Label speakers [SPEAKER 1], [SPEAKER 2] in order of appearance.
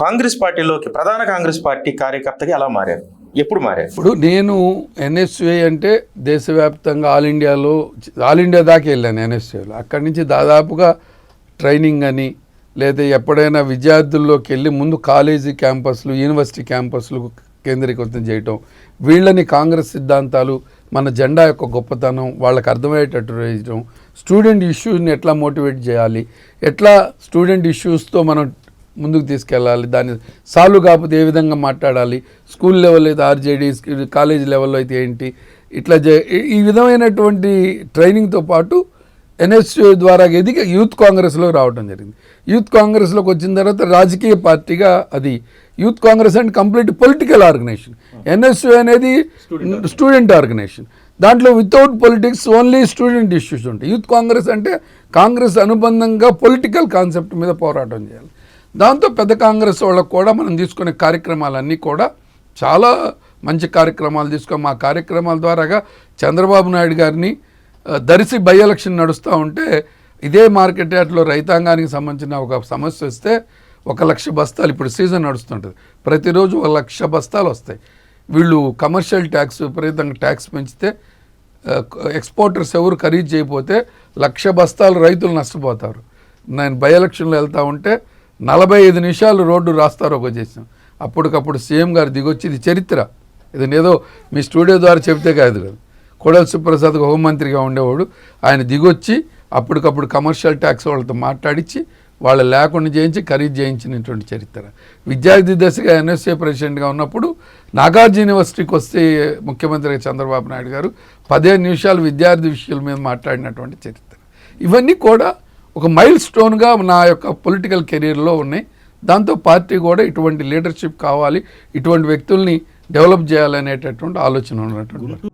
[SPEAKER 1] కాంగ్రెస్ పార్టీలోకి ప్రధాన కాంగ్రెస్ పార్టీ కార్యకర్తగా ఎలా మారారు? ఎప్పుడు మారారు?
[SPEAKER 2] ఇప్పుడు నేను ఎన్ఎస్ఏ అంటే దేశవ్యాప్తంగా ఆల్ ఇండియాలో ఆల్ ఇండియా దాకా వెళ్ళాను ఎన్ఎస్ఏలో అక్కడి నుంచి దాదాపుగా ట్రైనింగ్ అని లేదా ఎప్పుడైనా విద్యార్థుల్లోకి వెళ్ళి ముందు కాలేజీ క్యాంపస్లు యూనివర్సిటీ క్యాంపస్లు కేంద్రీకృతం చేయటం వీళ్ళని కాంగ్రెస్ సిద్ధాంతాలు మన జెండా యొక్క గొప్పతనం వాళ్ళకి అర్థమయ్యేటట్టు చేయటం స్టూడెంట్ ఇష్యూస్ని ఎట్లా మోటివేట్ చేయాలి ఎట్లా స్టూడెంట్ ఇష్యూస్తో మనం ముందుకు తీసుకెళ్ళాలి దాన్ని సాల్వ్ కాకపోతే ఏ విధంగా మాట్లాడాలి స్కూల్ లెవెల్ అయితే ఆర్జేడీ కాలేజ్ లెవెల్లో అయితే ఏంటి ఇట్లా ఈ విధమైనటువంటి ట్రైనింగ్తో పాటు ఎన్ఎస్యూ ద్వారా ఎదిగి యూత్ కాంగ్రెస్లో రావడం జరిగింది. యూత్ కాంగ్రెస్లోకి వచ్చిన తర్వాత రాజకీయ పార్టీగా అది యూత్ కాంగ్రెస్ అంటే కంప్లీట్ పొలిటికల్ ఆర్గనైజేషన్. ఎన్ఎస్యూ అనేది స్టూడెంట్ ఆర్గనైజేషన్. దాంట్లో without politics only student issues ఉంటాయి. యూత్ కాంగ్రెస్ అంటే కాంగ్రెస్ అనుబంధంగా పొలిటికల్ కాన్సెప్ట్ మీద పోరాటం చేయాలి. దాంతో పెద్ద కాంగ్రెస్ వాళ్ళకు కూడా మనం తీసుకునే కార్యక్రమాలన్నీ కూడా చాలా మంచి కార్యక్రమాలు తీసుకొని మా కార్యక్రమాల ద్వారాగా చంద్రబాబు నాయుడు గారిని దరిసి బై ఎలక్షన్ నడుస్తూ ఉంటే ఇదే మార్కెట్ యార్డ్లో రైతాంగానికి సంబంధించిన ఒక సమస్య వస్తే ఒక లక్ష బస్తాలు ఇప్పుడు సీజన్ నడుస్తుంటుంది. ప్రతిరోజు ఒక లక్ష బస్తాలు వస్తాయి. వీళ్ళు కమర్షియల్ ట్యాక్స్ విపరీతంగా ట్యాక్స్ పెంచితే ఎక్స్పోర్టర్స్ ఎవరు ఖరీదు చేయకపోతే లక్ష బస్తాలు రైతులు నష్టపోతారు. నేను బై ఎలక్షన్లో వెళ్తా ఉంటే నలభై ఐదు నిమిషాలు రోడ్డు రాస్తారు ఒక చేసాం అప్పటికప్పుడు సీఎం గారు దిగొచ్చి ఇది చరిత్ర. ఇది ఏదో మీ స్టూడియో ద్వారా చెబితే కాదు కదా. కోడల సుప్రసాద్ హోంమంత్రిగా ఉండేవాడు. ఆయన దిగొచ్చి అప్పటికప్పుడు కమర్షియల్ ట్యాక్స్ వాళ్ళతో మాట్లాడించి వాళ్ళు లేకుండా చేయించి ఖరీదు చేయించినటువంటి చరిత్ర. విద్యార్థి దశగా ఎన్ఎస్ఏ ప్రెసిడెంట్గా ఉన్నప్పుడు నాగార్జున యూనివర్సిటీకి వస్తే ముఖ్యమంత్రి చంద్రబాబు నాయుడు గారు పదిహేను నిమిషాలు విద్యార్థి విషయాల మీద మాట్లాడినటువంటి చరిత్ర. ఇవన్నీ కూడా ఒక మైల్ స్టోన్గా నా యొక్క పొలిటికల్ కెరీర్లో ఉన్నాయి. దాంతో పార్టీ కూడా ఇటువంటి లీడర్షిప్ కావాలి ఇటువంటి వ్యక్తుల్ని డెవలప్ చేయాలనేటటువంటి ఆలోచన ఉన్నటువంటి